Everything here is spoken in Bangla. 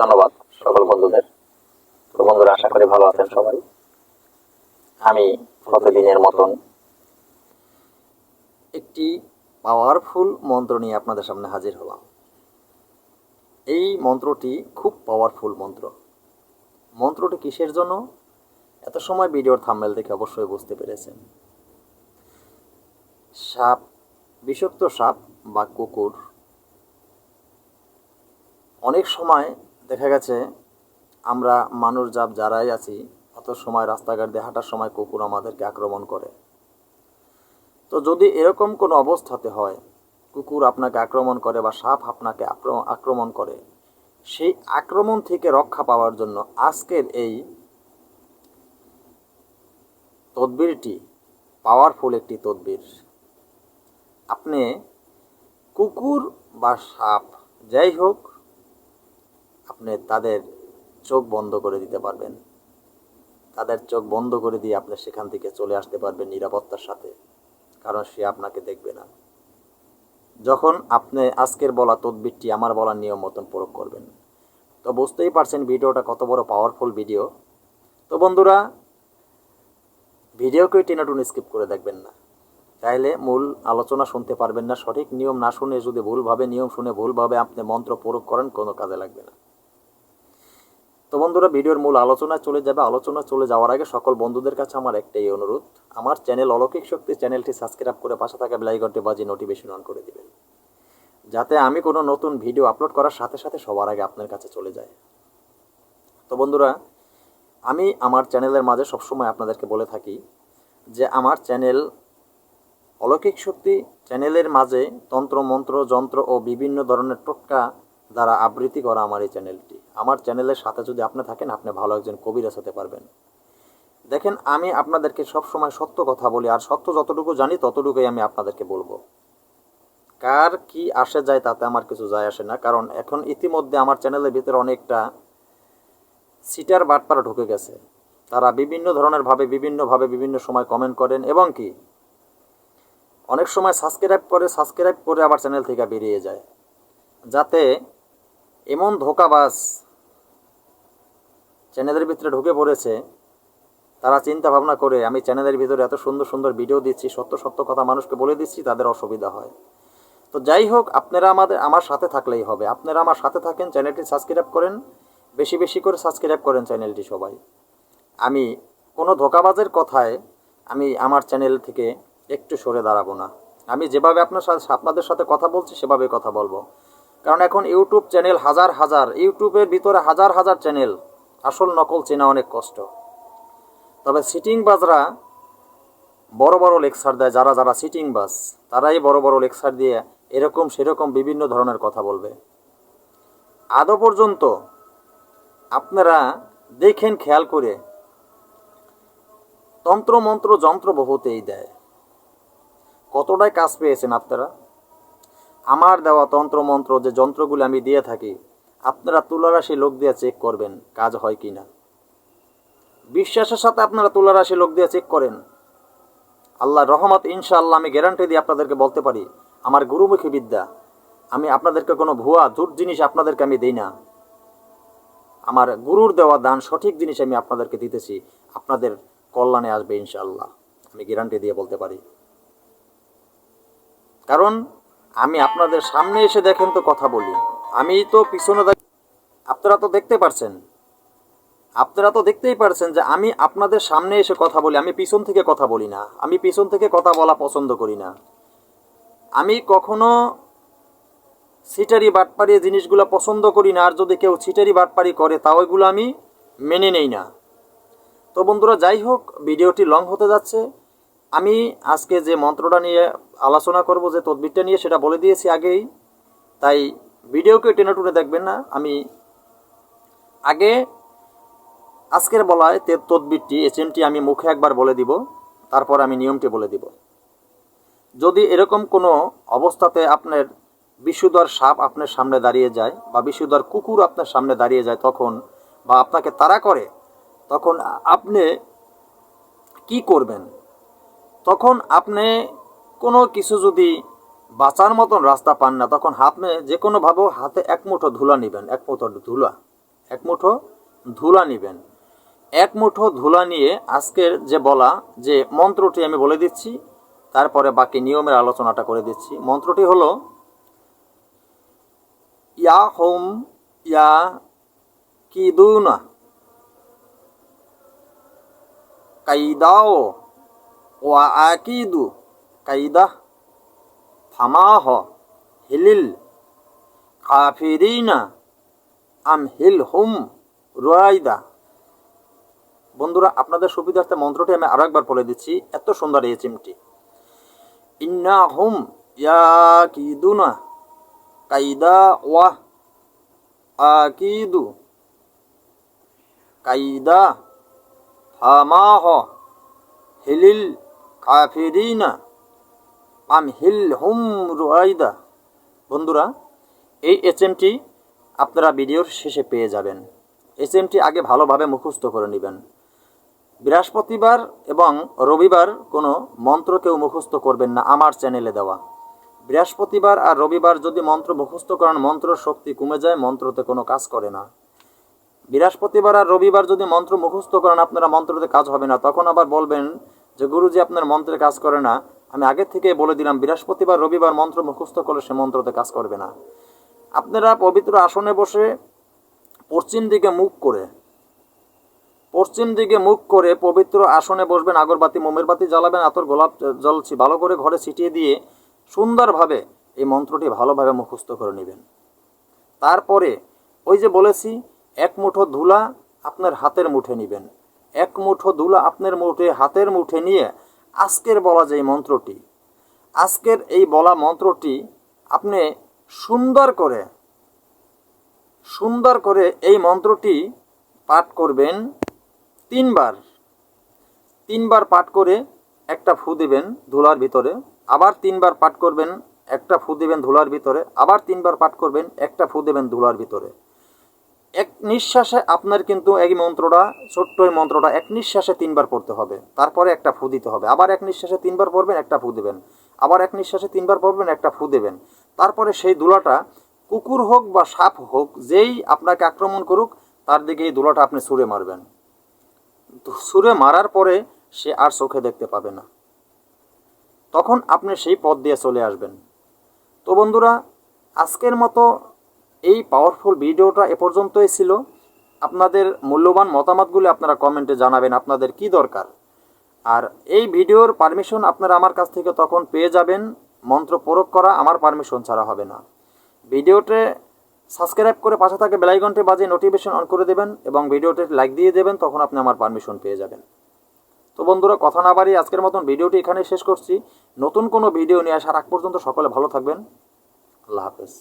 ধন্যবাদ সকল বন্ধুদের। তো বন্ধুরা, আশা করি ভালো আছেন সবাই। আমি প্রতিদিনের মতন একটি পাওয়ারফুল মন্ত্র নিয়ে আপনাদের সামনে হাজির হলাম। এই মন্ত্রটি খুব পাওয়ারফুল মন্ত্র। মন্ত্রটি কিসের জন্য? এত সময় ভিডিওর থাম্বেল দেখে অবশ্যই বুঝতে পেরেছেন। সাপ, বিষাক্ত সাপ বা কুকুর অনেক সময় দেখা গেছে, আমরা মানুষ যাব যারাই আছি, অত সময় রাস্তাঘাট দিয়ে হাঁটার সময় কুকুর আমাদেরকে আক্রমণ করে। তো যদি এরকম কোনো অবস্থাতে হয়, কুকুর আপনাকে আক্রমণ করে বা সাপ আপনাকে আক্রম- আক্রমণ করে, সেই আক্রমণ থেকে রক্ষা পাওয়ার জন্য আজকের এই তদবিরটি পাওয়ারফুল একটি তদবির। আপনি কুকুর বা সাপ, যাই হোক আপনি তাদের চোখ বন্ধ করে দিতে পারবেন। তাদের চোখ বন্ধ করে দিয়ে আপনি সেখান থেকে চলে আসতে পারবেন নিরাপত্তার সাথে, কারণ সে আপনাকে দেখবে না। যখন আপনি আজকের বলা তদবিরটি আমার বলার নিয়ম মতন প্রয়োগ করবেন, তো বুঝতেই পারছেন ভিডিওটা কত বড় পাওয়ারফুল ভিডিও তো বন্ধুরা, ভিডিওকে টেনাটুন স্কিপ করে দেখবেন না। তাইলে মূল আলোচনা শুনতে পারবেন না, সঠিক নিয়ম না শুনে যদি ভুলভাবে, নিয়ম শুনে ভুলভাবে আপনি মন্ত্র প্রয়োগ করেন, কোনো কাজে লাগবে না। তো বন্ধুরা, ভিডিওর মূল আলোচনা চলে যাবে। আলোচনা চলে যাওয়ার আগে সকল বন্ধুদের কাছে আমার একটাই অনুরোধ, আমার চ্যানেল অলৌকিক শক্তি চ্যানেলটি সাবস্ক্রাইব করে পাশে থাকা বেলাইকনটি বাজি নোটিফিকেশন অন করে দেবেন, যাতে আমি কোনো নতুন ভিডিও আপলোড করার সাথে সাথে সবার আগে আপনার কাছে চলে যায়। তো বন্ধুরা, আমি আমার চ্যানেলের মাঝে সবসময় আপনাদেরকে বলে থাকি যে আমার চ্যানেল অলৌকিক শক্তি চ্যানেলের মাঝে তন্ত্র, মন্ত্র, যন্ত্র ও বিভিন্ন ধরনের টোটকা দ্বারা আবৃত্তি করা আমার এই চ্যানেলটি। আমার চ্যানেলের সাথে যদি আপনি থাকেন, আপনি ভালো একজন কবিরাজ হতে পারবেন। দেখেন, আমি আপনাদেরকে সব সময় সত্য কথা বলি, আর সত্য যতটুকু জানি, ততটুকুই আমি আপনাদেরকে বলব। কার কি আসে যায়, তাতে আমার কিছু যায় আসে না, কারণ এখন ইতিমধ্যে আমার চ্যানেলের ভিতরে অনেকটা সিটার বাটপাড়া ঢুকে গেছে। তারা বিভিন্ন ধরনের ভাবে বিভিন্নভাবে বিভিন্ন সময় কমেন্ট করেন, এবং কি? অনেক সময় সাবস্ক্রাইব করে সাবস্ক্রাইব করে আবার চ্যানেল থেকে বেরিয়ে যায়। যাতে এমন ধোকাবাজ চ্যানেলের ভিতরে ঢুকে পড়েছে, তারা চিন্তা ভাবনা করে, আমি চ্যানেলের ভিতরে এত সুন্দর সুন্দর ভিডিও দিচ্ছি, সত্য সত্য কথা মানুষকে বলে দিচ্ছি, তাদের অসুবিধা হয়। তো যাই হোক, আপনারা আমাদের, আমার সাথে থাকলেই হবে। আপনারা আমার সাথে থাকেন, চ্যানেলটি সাবস্ক্রাইব করেন, বেশি বেশি করে সাবস্ক্রাইব করেন চ্যানেলটি সবাই। আমি কোনো ধোকাবাজের কথায় আমি আমার চ্যানেল থেকে একটু সরে দাঁড়াবো না। আমি যেভাবে আপনার সাথে, আপনাদের সাথে কথা বলছি, সেভাবে কথা বলব। কারণ এখন ইউটিউব চ্যানেল হাজার হাজার, ইউটিউবের ভিতরে হাজার হাজার চ্যানেল। আসল নকল চেনা অনেক কষ্ট। তবে সিটিং বাজরা বড় বড় লেকচার দেয়, যারা যারা সিটিং বাস তারাই বড় বড় লেকচার দিয়ে এরকম সেরকম বিভিন্ন ধরনের কথা বলবে। আদৌ পর্যন্ত আপনারা দেখেন, খেয়াল করে তন্ত্র মন্ত্র যন্ত্র বহুতেই দেয়। কতটাই কাজ পেয়েছেন আপনারা? আমার দেওয়া তন্ত্র মন্ত্র যে যন্ত্রগুলো আমি দিয়ে থাকি, আপনারা তুলারাশি লোক দিয়ে চেক করবেন, কাজ হয় কি না বিশ্বাসের সাথে আপনারা তুলারাশি লোক দিয়ে চেক করেন। আল্লাহ রহমত, ইনশাআল্লাহ আমি গ্যারান্টি দিয়ে আপনাদেরকে বলতে পারি, আমার গুরুমুখী বিদ্যা, আমি আপনাদেরকে কোনো ভুয়া জুট জিনিস আপনাদেরকে আমি দিই না। আমার গুরুর দেওয়া দান, সঠিক জিনিস আমি আপনাদেরকে দিতেছি, আপনাদের কল্যাণে আসবে ইনশাআল্লাহ, আমি গ্যারান্টি দিয়ে বলতে পারি। কারণ আমি আপনাদের সামনে এসে দেখেন তো কথা বলি। আমি তো পিছনে আপনারা তো দেখতে পারছেন। আপনারা তো দেখতেই পারছেন যে আমি আপনাদের সামনে এসে কথা বলি। আমি পিছন থেকে কথা বলি না। আমি পিছন থেকে কথা বলা পছন্দ করি না। আমি কখনো সিটারি বাটপারি জিনিসগুলো পছন্দ করি না। আর যদি কেউ ছিটারি বাটপারি করে, তা ওইগুলো আমি মেনে নেই না। তো বন্ধুরা, যাই হোক, ভিডিওটি লং হতে যাচ্ছে। আমি আজকে যে মন্ত্রটা নিয়ে আলোচনা করব, যে তদবিরটা নিয়ে, সেটা বলে দিয়েছি আগেই। তাই ভিডিওকে টেনে টুনে দেখবেন না। আমি আগে আজকের বলায় তে তদবিরটি, এসএমটি আমি মুখে একবার বলে দিব, তারপর আমি নিয়মটি বলে দিব। যদি এরকম কোনো অবস্থাতে আপনার বিশুদ্ধর সাপ আপনার সামনে দাঁড়িয়ে যায় বা বিশুদ্ধর কুকুর আপনার সামনে দাঁড়িয়ে যায় তখন বা আপনাকে তাড়া করে, তখন আপনি কি করবেন? তখন আপনি কোনো কিছু যদি বাঁচার মতন রাস্তা পান না, তখন আপনি যে কোনোভাবে হাতে এক মুঠো ধুলা নেবেন, এক মুঠো ধুলা, এক মুঠো ধুলা নিবেন। এক মুঠো ধুলা নিয়ে আজকের যে বলা, যে মন্ত্রটি আমি বলে দিচ্ছি, তারপরে বাকি নিয়মের আলোচনাটা করে দিচ্ছি। মন্ত্রটি হলো, ইয়া হোম ইয়া কিদুনা, কাইদাও ওয়া আকিদু কাইদা ফামাহ হিলিল। কাফিরিনা আম হিল হুম রুয়াইদা। বন্ধুরা, আপনাদের সুবিধার্থে মন্ত্রটি আমি আরও একবার বলে দিচ্ছি। এত সুন্দর এই চিমটি। ইন্না হুম ইয়াকিদুনা কাইদা ওয়া আকিদু কাইদা ফামাহ হিলিল। কাফিরিনা। আম হিল হুম রুয়াইদা বন্ধুরা, এই এচএমটি আপনারা ভিডিওর শেষে পেয়ে যাবেন। এচএমটি আগে ভালোভাবে মুখস্থ করে নেবেন। বৃহস্পতিবার এবং রবিবার কোনো মন্ত্র কেউ মুখস্থ করবেন না আমার চ্যানেলে দেওয়া। বৃহস্পতিবার আর রবিবার যদি মন্ত্র মুখস্থ করেন মন্ত্র শক্তি কমে যায়, মন্ত্রতে কোনো কাজ করে না। বৃহস্পতিবার আর রবিবার যদি মন্ত্র মুখস্থ করেন, আপনারা মন্ত্রতে কাজ হবে না, তখন আবার বলবেন যে গুরুজি আপনার মন্ত্রে কাজ করে না, আমি আগে থেকে বলে দিলাম, বৃহস্পতিবার, রবিবার মন্ত্র মুখস্থ করলে সে মন্ত্রতে কাজ করবে না। আপনারা পবিত্র আসনে বসে পশ্চিম দিকে মুখ করে, পশ্চিম দিকে মুখ করে পবিত্র আসনে বসবেন, আগরবাতি মোমের বাতি জ্বালাবেন, আতর গোলাপ জলছি ভালো করে ঘরে ছিটিয়ে দিয়ে সুন্দরভাবে এই মন্ত্রটি ভালোভাবে মুখস্থ করে নেবেন। তারপরে ওই যে বলেছি, এক মুঠো ধুলা আপনার হাতের মুঠে নেবেন। এক মুঠো ধুলা আপনার মুঠে, হাতের মুঠে নিয়ে আজকের বলা যে মন্ত্রটি। আজকের এই বলা মন্ত্রটি আপনি সুন্দর করে সুন্দর করে এই মন্ত্রটি পাঠ করবেন তিনবার। তিনবার পাঠ করে একটা ফু দিবেন ধুলার ভিতরে, আবার তিনবার পাঠ করবেন একটা ফু দিবেন ধুলার ভিতরে, আবার তিনবার পাঠ করবেন একটা ফু দেবেন ধুলার ভিতরে। এক নিঃশ্বাসে আপনার কিন্তু এই মন্ত্রটা, ছোট্ট এই মন্ত্রটা এক নিঃশ্বাসে তিনবার পড়তে হবে। তারপরে একটা ফু দিতে হবে। আবার এক নিঃশ্বাসে তিনবার পড়বেন, একটা ফু দেবেন। আবার এক নিঃশ্বাসে তিনবার পড়বেন, একটা ফু দেবেন। তারপরে সেই দুলাটা কুকুর হোক বা সাপ হোক, যেই আপনাকে আক্রমণ করুক, তার দিকে এই দুলাটা আপনি ছুঁড়ে মারবেন। ছুঁড়ে মারার পরে সে আর চোখে দেখতে পাবে না। তখন আপনি সেই পথ দিয়ে চলে আসবেন। তো বন্ধুরা, আজকের মতো এই পাওয়ারফুল ভিডিওটা এ পর্যন্তই ছিল। আপনাদের মূল্যবান মতামতগুলি আপনারা কমেন্টে জানাবেন, আপনাদের কি দরকার। আর এই ভিডিওর পারমিশন আপনারা আমার কাছ থেকে তখন পেয়ে যাবেন। মন্ত্র প্রয়োগ করা আমার পারমিশন ছাড়া হবে না। ভিডিওতে সাবস্ক্রাইব করে পাশে থাকে বেলাইকনটি বাজিয়ে নোটিফিকেশন অন করে দেবেন এবং ভিডিওতে লাইক দিয়ে দেবেন, তখন আপনি আমার পারমিশন পেয়ে যাবেন। তো বন্ধুরা, কথা না বাড়িয়ে আজকের মতন ভিডিওটি এখানে শেষ করছি। নতুন কোনো ভিডিও নিয়ে আসার আগ পর্যন্ত সকলে ভালো থাকবেন। আল্লাহ হাফেজ।